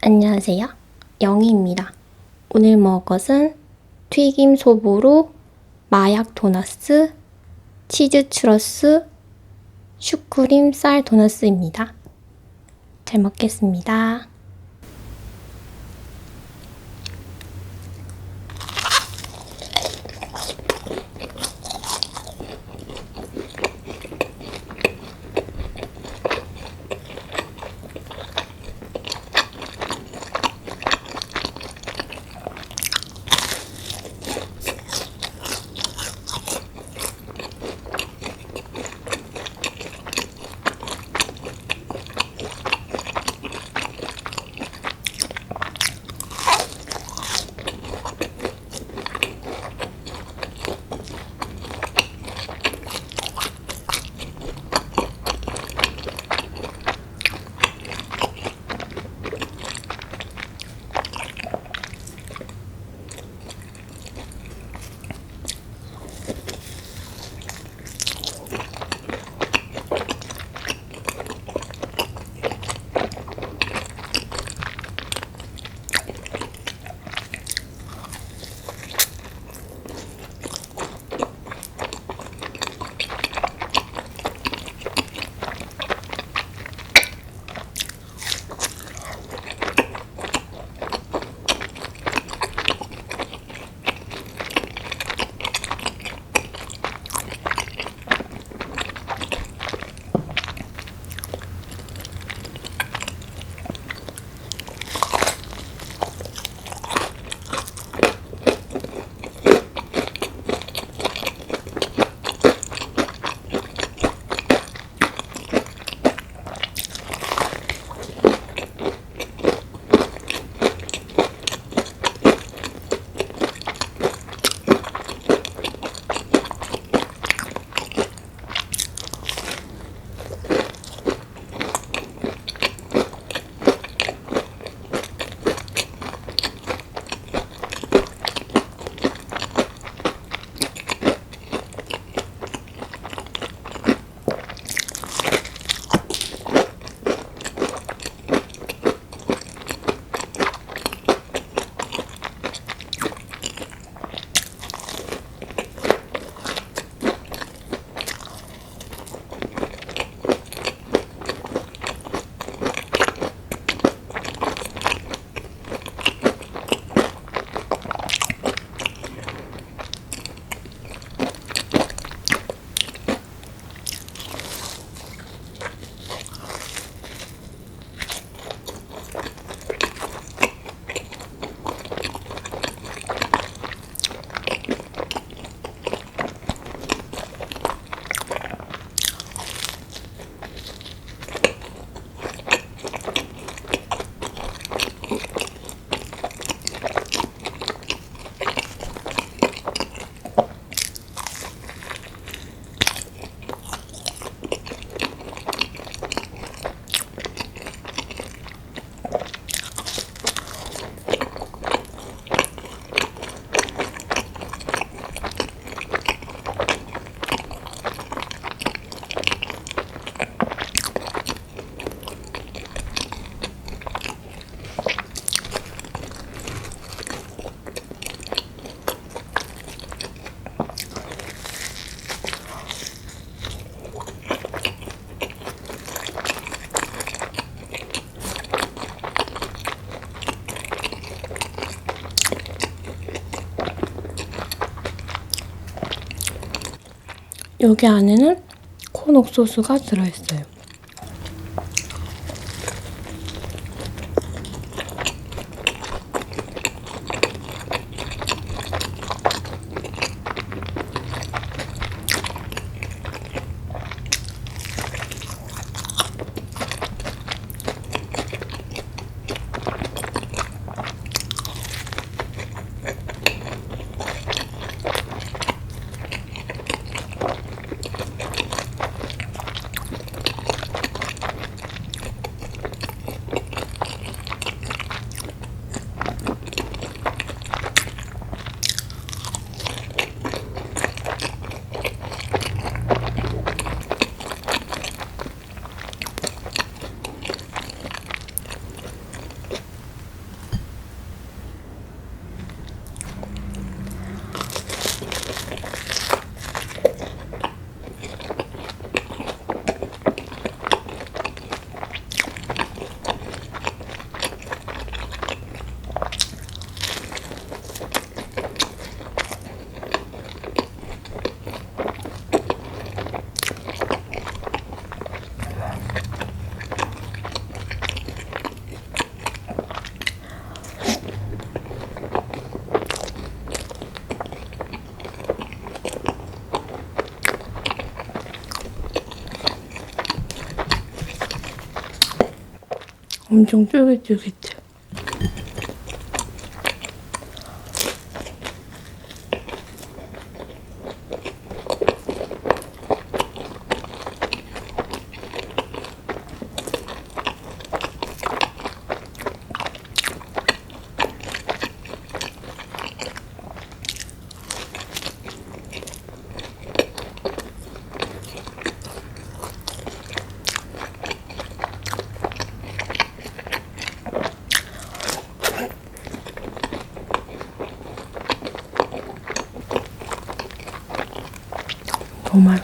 안녕하세요. 영희입니다. 오늘 먹을 것은 튀김 소보로 마약 도너스, 치즈 추러스, 슈크림 쌀 도너스입니다. 잘 먹겠습니다. 여기 안에는 콘 옥수수가 들어있어요. 엄청 쫄깃쫄깃해. 정말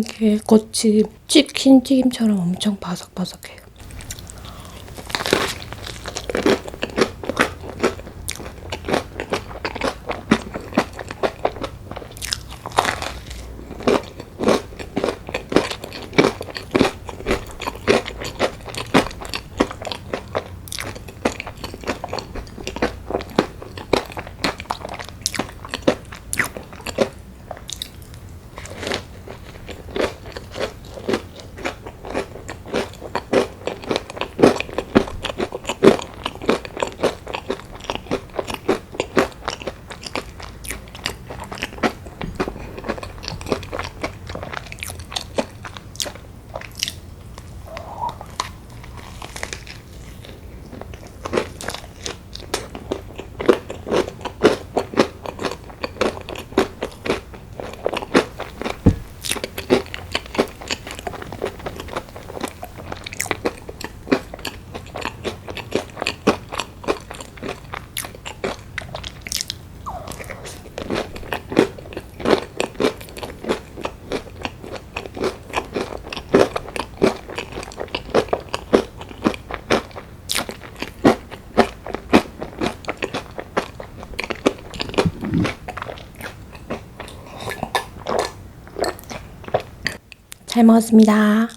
이게 겉이 치킨 튀김처럼 엄청 바삭바삭해요. 잘 먹었습니다.